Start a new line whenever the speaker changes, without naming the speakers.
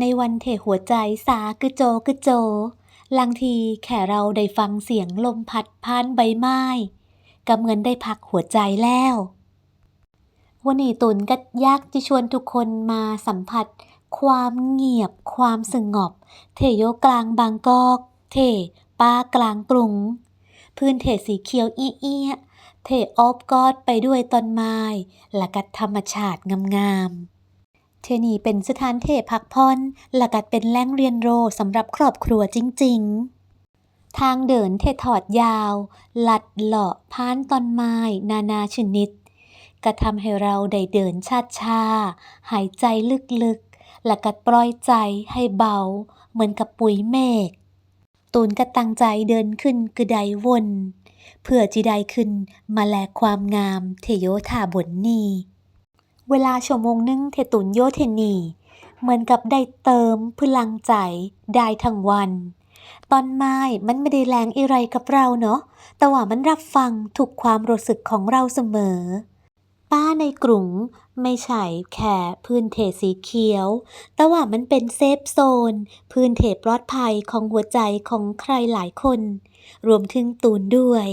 ในวันเทหัวใจสากึโจกึโจลางทีแค่เราได้ฟังเสียงลมพัดผ่านใบไม้ก็เหมือนได้พักหัวใจแล้ววันนี้ตุนก็ยากจะชวนทุกคนมาสัมผัส ความเงียบ ความสงบ เทโยกลางบางกอก เทป้ากลางกรุง พื้นเทสีเขียวอี้เอี้ยเทออบกอดไปด้วยต้นไม้และกัดธรรมชาติงามๆ เทนี่เป็นสถานเทพักผ่อนและกัดเป็นแหล่งเรียนรู้สำหรับครอบครัวจริง ๆ ทางเดินเทถอดยาว ลัดเลาะผ่านต้นไม้ นานาชนิดก็ทำให้เราได้เดินช้าหายใจลึกๆและก็ปล่อยใจให้เบา เหมือนกับปุ๋ยเมฆตูนก็ตั้งใจเดินขึ้นกระไดวนเพื่อจิได้ขึ้นมาแลกความงามเทโยธาบนนี้ เวลาชั่วโมงหนึงเทตุนโยเทนี เหมือนกับได้เติมพลังใจได้ทั้งวัน ตอนไม้มันไม่ได้แรงอะไรกับเราเนาะแต่ว่ามันรับฟังทุกความรู้สึกของเราเสมอ ป้าในกรุงไม่ใช่แค่พื้นเทสีเขียว แต่ว่ามันเป็นเซฟโซน พื้นเทปลอดภัยของหัวใจของใครหลายคน รวมถึงตูนด้วย